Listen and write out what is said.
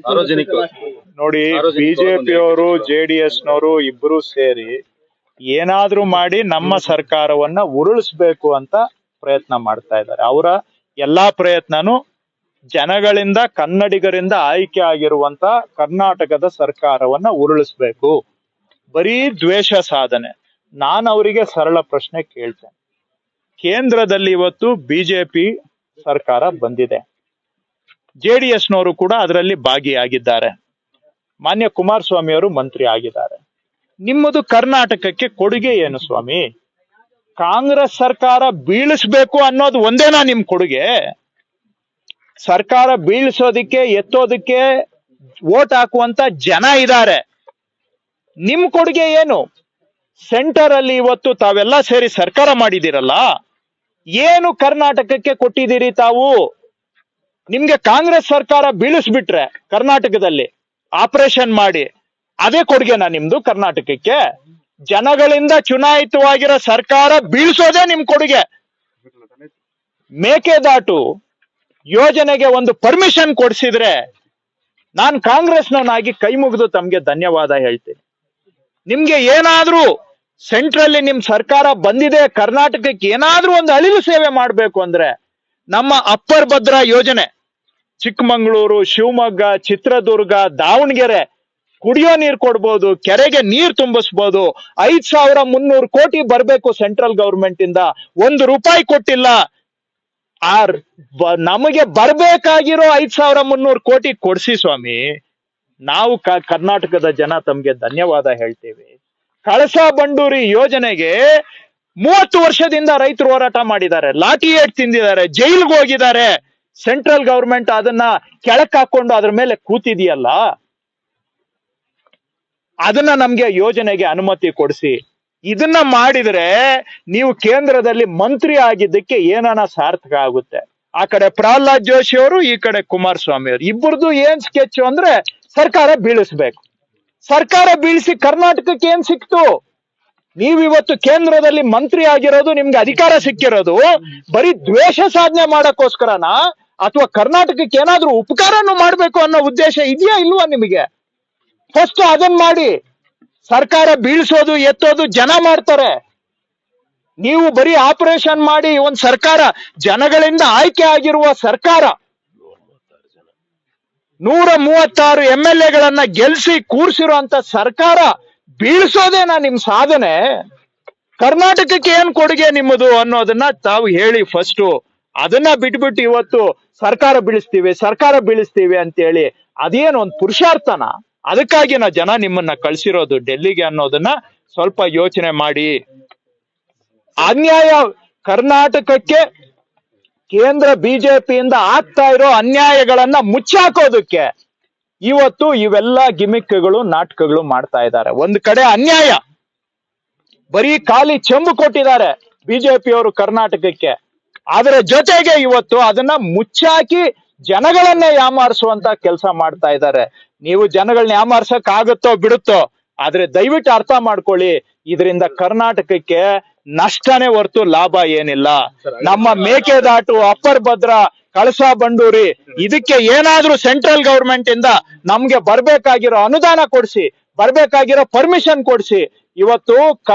ಸಾರ್ವಜನಿಕ ನೋಡಿ ಸಾರ್ವಜನಿಕ ಬಿಜೆಪಿಯವರು ಜೆಡಿಎಸ್ ನವರು ಇಬ್ರು ಸೇರಿ ಏನಾದ್ರೂ ಮಾಡಿ ನಮ್ಮ ಸರ್ಕಾರವನ್ನ ಉರುಳಿಸ್ಬೇಕು ಅಂತ ಪ್ರಯತ್ನ ಮಾಡ್ತಾ ಇದ್ದಾರೆ. ಅವರ ಎಲ್ಲಾ ಪ್ರಯತ್ನನು ಜನಗಳಿಂದ ಕನ್ನಡಿಗರಿಂದ ಆಯ್ಕೆ ಆಗಿರುವಂತ ಕರ್ನಾಟಕದ ಸರ್ಕಾರವನ್ನ ಉರುಳಿಸ್ಬೇಕು. ಬರೀ ದ್ವೇಷ ಸಾಧನೆ. ನಾನು ಅವರಿಗೆ ಸರಳ ಪ್ರಶ್ನೆ ಕೇಳ್ತೇನೆ. ಕೇಂದ್ರದಲ್ಲಿ ಇವತ್ತು ಬಿಜೆಪಿ ಸರ್ಕಾರ ಬಂದಿದೆ. ಜೆಡಿಎಸ್ ನವರು ಕೂಡ ಅದರಲ್ಲಿ ಭಾಗಿಯಾಗಿದ್ದಾರೆ. ಮಾನ್ಯ ಕುಮಾರಸ್ವಾಮಿ ಅವರು ಮಂತ್ರಿ ಆಗಿದ್ದಾರೆ. ನಿಮ್ಮದು ಕರ್ನಾಟಕಕ್ಕೆ ಕೊಡುಗೆ ಏನು ಸ್ವಾಮಿ? ಕಾಂಗ್ರೆಸ್ ಸರ್ಕಾರ ಬೀಳಿಸ್ಬೇಕು ಅನ್ನೋದು ಒಂದೇನಾ ನಿಮ್ ಕೊಡುಗೆ? ಸರ್ಕಾರ ಬೀಳಿಸೋದಿಕ್ಕೆ, ಎತ್ತೋದಿಕ್ಕೆ ವೋಟ್ ಹಾಕುವಂತ ಜನ ಇದ್ದಾರೆ. ನಿಮ್ ಕೊಡುಗೆ ಏನು? ಸೆಂಟರ್ ಅಲ್ಲಿ ಇವತ್ತು ತಾವೆಲ್ಲ ಸೇರಿ ಸರ್ಕಾರ ಮಾಡಿದಿರಲ್ಲ ಏನು ಕರ್ನಾಟಕಕ್ಕೆ ಕೊಟ್ಟಿದ್ದೀರಿ ತಾವು? ನಿಮ್ಗೆ ಕಾಂಗ್ರೆಸ್ ಸರ್ಕಾರ ಬೀಳಿಸ್ಬಿಟ್ರೆ ಕರ್ನಾಟಕದಲ್ಲಿ ಆಪರೇಷನ್ ಮಾಡಿ ಅದೇ ಕೊಡುಗೆನಾ ನಿಮ್ದು ಕರ್ನಾಟಕಕ್ಕೆ? ಜನಗಳಿಂದ ಚುನಾಯಿತವಾಗಿರೋ ಸರ್ಕಾರ ಬೀಳಿಸೋದೇ ನಿಮ್ ಕೊಡುಗೆ. ಮೇಕೆದಾಟು ಯೋಜನೆಗೆ ಒಂದು ಪರ್ಮಿಷನ್ ಕೊಡಿಸಿದ್ರೆ ನಾನ್ ಕಾಂಗ್ರೆಸ್ನವನಾಗಿ ಕೈ ಮುಗಿದು ತಮ್ಗೆ ಧನ್ಯವಾದ ಹೇಳ್ತೀನಿ. ನಿಮ್ಗೆ ಏನಾದ್ರೂ ಸೆಂಟ್ರಲ್ಲಿ ನಿಮ್ ಸರ್ಕಾರ ಬಂದಿದೆ, ಕರ್ನಾಟಕಕ್ಕೆ ಏನಾದ್ರೂ ಒಂದು ಅಳಿಲು ಸೇವೆ ಮಾಡ್ಬೇಕು ಅಂದ್ರೆ ನಮ್ಮ ಅಪ್ಪರ್ ಭದ್ರಾ ಯೋಜನೆ ಚಿಕ್ಕಮಂಗ್ಳೂರು, ಶಿವಮೊಗ್ಗ, ಚಿತ್ರದುರ್ಗ, ದಾವಣಗೆರೆ ಕುಡಿಯೋ ನೀರು ಕೊಡ್ಬೋದು, ಕೆರೆಗೆ ನೀರ್ ತುಂಬಿಸ್ಬೋದು. ಐದ್ ಸಾವಿರ ಮುನ್ನೂರು ಕೋಟಿ ಬರ್ಬೇಕು ಸೆಂಟ್ರಲ್ ಗವರ್ಮೆಂಟ್ ಇಂದ. ಒಂದು ರೂಪಾಯಿ ಕೊಟ್ಟಿಲ್ಲ. ಆ ನಮಗೆ ಬರ್ಬೇಕಾಗಿರೋ ಐದ್ ಸಾವಿರ ಮುನ್ನೂರು ಕೋಟಿ ಕೊಡ್ಸಿ ಸ್ವಾಮಿ. ನಾವು ಕರ್ನಾಟಕದ ಜನ ತಮ್ಗೆ ಧನ್ಯವಾದ ಹೇಳ್ತೀವಿ. ಕಳಸಾ ಬಂಡೂರಿ ಯೋಜನೆಗೆ ಮೂವತ್ತು ವರ್ಷದಿಂದ ರೈತರು ಹೋರಾಟ ಮಾಡಿದ್ದಾರೆ. ಲಾಠಿ ಏಟ್ ತಿಂದಿದ್ದಾರೆ. ಜೈಲ್ಗೆ ಹೋಗಿದ್ದಾರೆ. ಸೆಂಟ್ರಲ್ ಗವರ್ಮೆಂಟ್ ಅದನ್ನ ಕೆಳಕ್ ಹಾಕೊಂಡು ಅದ್ರ ಮೇಲೆ ಕೂತಿದೆಯಲ್ಲ? ಅದನ್ನ ನಮ್ಗೆ ಯೋಜನೆಗೆ ಅನುಮತಿ ಕೊಡಿಸಿ. ಇದನ್ನ ಮಾಡಿದ್ರೆ ನೀವು ಕೇಂದ್ರದಲ್ಲಿ ಮಂತ್ರಿ ಆಗಿದ್ದಕ್ಕೆ ಏನಾನ ಸಾರ್ಥಕ ಆಗುತ್ತೆ? ಆ ಕಡೆ ಪ್ರಹ್ಲಾದ್ ಜೋಶಿ ಅವರು, ಈ ಕಡೆ ಕುಮಾರಸ್ವಾಮಿ ಅವರು. ಇಬ್ಬರದು ಏನ್ ಸ್ಕೆಚ್ ಅಂದ್ರೆ ಸರ್ಕಾರ ಬೀಳಿಸ್ಬೇಕು. ಸರ್ಕಾರ ಬೀಳಿಸಿ ಕರ್ನಾಟಕಕ್ಕೆ ಏನ್ ಸಿಕ್ತು? ನೀವು ಇವತ್ತು ಕೇಂದ್ರದಲ್ಲಿ ಮಂತ್ರಿ ಆಗಿರೋದು, ನಿಮ್ಗೆ ಅಧಿಕಾರ ಸಿಕ್ಕಿರೋದು, ಬರೀ ದ್ವೇಷ ಸಾಧನೆ ಮಾಡಕ್ಕೋಸ್ಕರನಾ? ಅಥವಾ ಕರ್ನಾಟಕಕ್ಕೆ ಏನಾದ್ರೂ ಉಪಕಾರನು ಮಾಡ್ಬೇಕು ಅನ್ನೋ ಉದ್ದೇಶ ಇದೆಯಾ ಇಲ್ವಾ ನಿಮಗೆ? ಫಸ್ಟ್ ಅದನ್ ಮಾಡಿ, ಸರ್ಕಾರ ಬೀಳ್ಸೋದು, ಎತ್ತೋದು ಜನ ಮಾಡ್ತಾರೆ. ನೀವು ಬರೀ ಆಪರೇಷನ್ ಮಾಡಿ ಒಂದ್ ಸರ್ಕಾರ, ಜನಗಳಿಂದ ಆಯ್ಕೆ ಆಗಿರುವ ಸರ್ಕಾರ. ನೂರ ಮೂವತ್ತಾರು ಎಂ ಎಲ್ ಎಗಳನ್ನ ಗೆಲ್ಸಿ ಕೂರ್ಸಿರುವಂತ ಸರ್ಕಾರ ಬೀಳ್ಸೋದೇನಾ ನಿಮ್ ಸಾಧನೆ? ಕರ್ನಾಟಕಕ್ಕೆ ಏನ್ ಕೊಡುಗೆ ನಿಮ್ಮದು ಅನ್ನೋದನ್ನ ತಾವು ಹೇಳಿ ಫಸ್ಟ್ ಅದನ್ನ ಬಿಟ್ಬಿಟ್ಟು ಇವತ್ತು ಸರ್ಕಾರ ಬೀಳಿಸ್ತೀವಿ ಸರ್ಕಾರ ಬೀಳಿಸ್ತೀವಿ ಅಂತೇಳಿ ಅದೇನು ಒಂದು ಪುರುಷಾರ್ಥನ. ಅದಕ್ಕಾಗಿ ನಾ ಜನ ನಿಮ್ಮನ್ನ ಕಳ್ಸಿರೋದು ಡೆಲ್ಲಿಗೆ ಅನ್ನೋದನ್ನ ಸ್ವಲ್ಪ ಯೋಚನೆ ಮಾಡಿ. ಅನ್ಯಾಯ ಕರ್ನಾಟಕಕ್ಕೆ ಕೇಂದ್ರ ಬಿಜೆಪಿಯಿಂದ ಆಗ್ತಾ ಇರೋ ಅನ್ಯಾಯಗಳನ್ನ ಮುಚ್ಚಾಕೋದಕ್ಕೆ ಇವತ್ತು ಇವೆಲ್ಲ ಗಿಮಿಕ್ಗಳು, ನಾಟಕಗಳು ಮಾಡ್ತಾ ಇದ್ದಾರೆ. ಒಂದ್ ಕಡೆ ಅನ್ಯಾಯ. ಬರೀ ಖಾಲಿ ಚೆಂಬು ಕೊಟ್ಟಿದ್ದಾರೆ ಬಿಜೆಪಿಯವರು ಕರ್ನಾಟಕಕ್ಕೆ. ಅದರ ಜೊತೆಗೆ ಇವತ್ತು ಅದನ್ನ ಮುಚ್ಚಾಕಿ ಜನಗಳನ್ನ ಯಾಮಾರಿಸುವಂತ ಕೆಲಸ ಮಾಡ್ತಾ ಇದ್ದಾರೆ. ನೀವು ಜನಗಳನ್ನ ಯಾಮಾರ್ಸಕ್ ಆಗುತ್ತೋ ಬಿಡುತ್ತೋ ಆದ್ರೆ ದಯವಿಟ್ಟು ಅರ್ಥ ಮಾಡ್ಕೊಳ್ಳಿ ಇದರಿಂದ ಕರ್ನಾಟಕಕ್ಕೆ ನಷ್ಟನೇ ಹೊರತು ಲಾಭ ಏನಿಲ್ಲ. ನಮ್ಮ ಮೇಕೆದಾಟು ಅಪ್ಪರ್ ಭದ್ರಾ ಕಳಸಾ ಬಂಡೂರಿ ಇದಕ್ಕೆ ಏನಾದ್ರೂ ಸೆಂಟ್ರಲ್ ಗವರ್ಮೆಂಟ್ ಇಂದ ನಮ್ಗೆ ಬರ್ಬೇಕಾಗಿರೋ ಅನುದಾನ ಕೊಡ್ಸಿ ಬರ್ಬೇಕಾಗಿರೋ ಪರ್ಮಿಷನ್ ಕೊಡ್ಸಿ ಇವತ್ತು ಕಾ